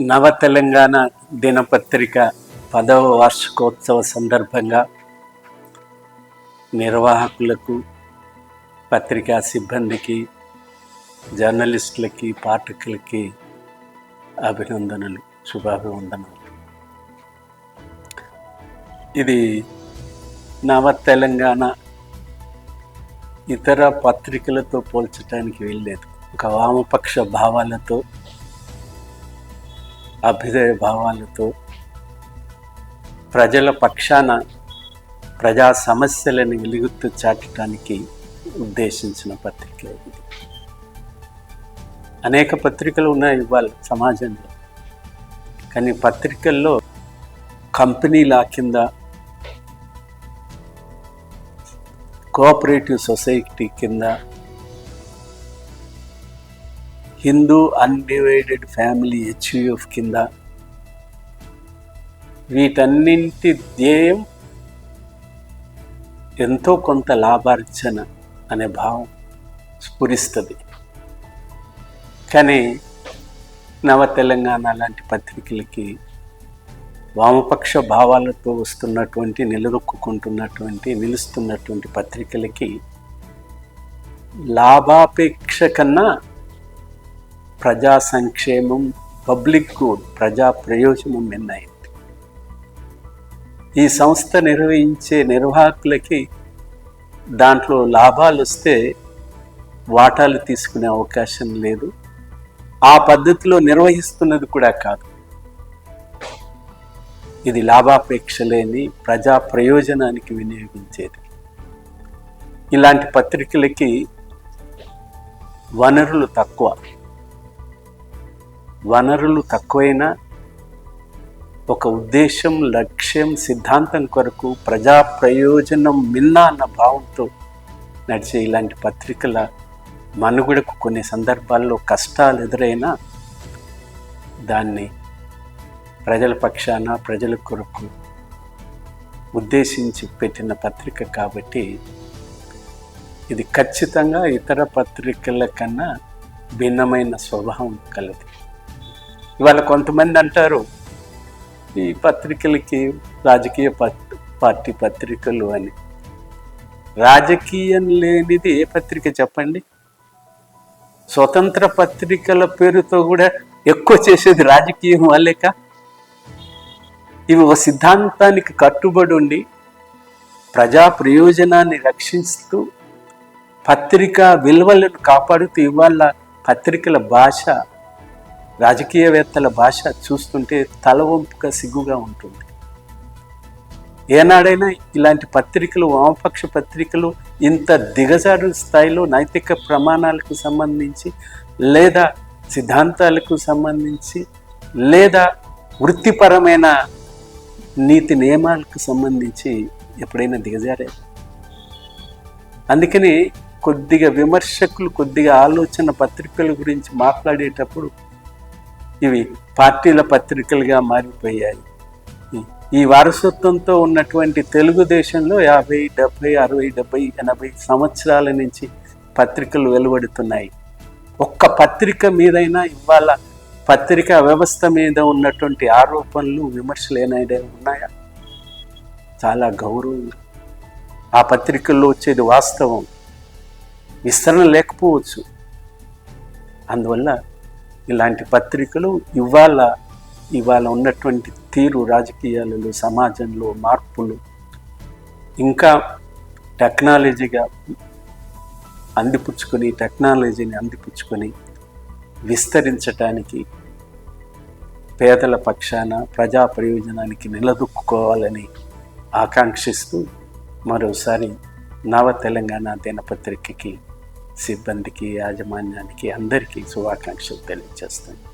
నవ తెలంగాణ దినపత్రిక పదవ వార్షికోత్సవ సందర్భంగా నిర్వాహకులకు పత్రికా సిబ్బందికి జర్నలిస్టులకి పాఠకులకి అభినందనలు శుభాభివందనలు. ఇది నవ తెలంగాణ ఇతర పత్రికలతో పోల్చడానికి వెళ్ళలేదు ఒక వామపక్ష భావాలతో అభ్యుదయ భావాలతో ప్రజల పక్షాన ప్రజా సమస్యలను వెలుగుతూ చాటడానికి ఉద్దేశించిన పత్రిక ఇది. అనేక పత్రికలు ఉన్నాయి ఇవాళ సమాజంలో. కానీ పత్రికల్లో కంపెనీల కింద కోఆపరేటివ్ సొసైటీ కింద హిందూ అన్డివైడెడ్ ఫ్యామిలీ హెచ్యుఎఫ్ కింద వీటన్నింటి ధ్యేయం ఎంతో కొంత లాభార్జన అనే భావం స్ఫురిస్తుంది. కానీ నవ తెలంగాణ లాంటి పత్రికలకి వామపక్ష భావాలతో వస్తున్నటువంటి నిలదొక్కుంటున్నటువంటి నిలుస్తున్నటువంటి పత్రికలకి లాభాపేక్ష కన్నా ప్రజా సంక్షేమం పబ్లిక్ గుడ్ ప్రజా ప్రయోజనం మిన్నైంది ఈ సంస్థ నిర్వహించే నిర్వాహకులకి దాంట్లో లాభాలు వస్తే వాటాలు తీసుకునే అవకాశం లేదు. ఆ పద్ధతిలో నిర్వహిస్తున్నది కూడా కాదు. ఇది లాభాపేక్ష లేని ప్రజా ప్రయోజనానికి వినియోగించేది. ఇలాంటి పత్రికలకి వనరులు తక్కువ. వనరులు తక్కువైనా ఒక ఉద్దేశం లక్ష్యం సిద్ధాంతం కొరకు ప్రజా ప్రయోజనం మిన్నా అన్న భావంతో నడిచే ఇలాంటి పత్రికల మనుగడకు కొన్ని సందర్భాల్లో కష్టాలు ఎదురైనా దాన్ని ప్రజల పక్షాన ప్రజల కొరకు ఉద్దేశించి పెట్టిన పత్రిక కాబట్టి ఇది ఖచ్చితంగా ఇతర పత్రికల కన్నా భిన్నమైన స్వభావం కలది. ఇవాళ కొంతమంది అంటారు ఈ పత్రికలకి రాజకీయ పార్టీ పత్రికలు అని. రాజకీయం లేనిది ఏ పత్రిక చెప్పండి? స్వతంత్ర పత్రికల పేరుతో కూడా ఎక్కువ చేసేది రాజకీయం వాళ్ళేక? ఇవి ఒక సిద్ధాంతానికి కట్టుబడి ఉండి ప్రజా ప్రయోజనాన్ని రక్షిస్తూ పత్రికా విలువలను కాపాడుతూ ఇవాళ పత్రికల భాష రాజకీయవేత్తల భాష చూస్తుంటే తలవంపుగా సిగ్గుగా ఉంటుంది. ఏనాడైనా ఇలాంటి పత్రికలు వామపక్ష పత్రికలు ఇంత దిగజారు స్థాయిలో నైతిక ప్రమాణాలకు సంబంధించి లేదా సిద్ధాంతాలకు సంబంధించి లేదా వృత్తిపరమైన నీతి నియమాలకు సంబంధించి ఎప్పుడైనా దిగజారే? అందుకని కొద్దిగా విమర్శకులు కొద్దిగా ఆలోచన పత్రికల గురించి మాట్లాడేటప్పుడు ఇవి పార్టీల పత్రికలుగా మారిపోయాయి. ఈ- వారసత్వంతో ఉన్నటువంటి తెలుగుదేశంలో యాభై డెబ్భై అరవై డెబ్భై ఎనభై సంవత్సరాల నుంచి పత్రికలు వెలువడుతున్నాయి. ఒక్క పత్రిక మీదైనా ఇవాళ పత్రికా వ్యవస్థ మీద ఉన్నటువంటి ఆరోపణలు విమర్శలు ఏనాడే ఉన్నాయా? చాలా గౌరవం. ఆ పత్రికల్లో వచ్చేది వాస్తవం. విస్తరణ లేకపోవచ్చు. అందువల్ల ఇలాంటి పత్రికలు ఇవాళ ఇవాళ ఉన్నటువంటి తీరు రాజకీయాలలో సమాజంలో మార్పులు ఇంకా టెక్నాలజీగా అందిపుచ్చుకొని టెక్నాలజీని అందిపుచ్చుకొని విస్తరించటానికి పేదల పక్షాన ప్రజా ప్రయోజనానికి నిలదొక్కుకోవాలని ఆకాంక్షిస్తూ మరోసారి నవ తెలంగాణ దినపత్రికకి సిబ్బందికి యాజమాన్యానికి అందరికీ శుభాకాంక్షలు తెలియజేస్తాను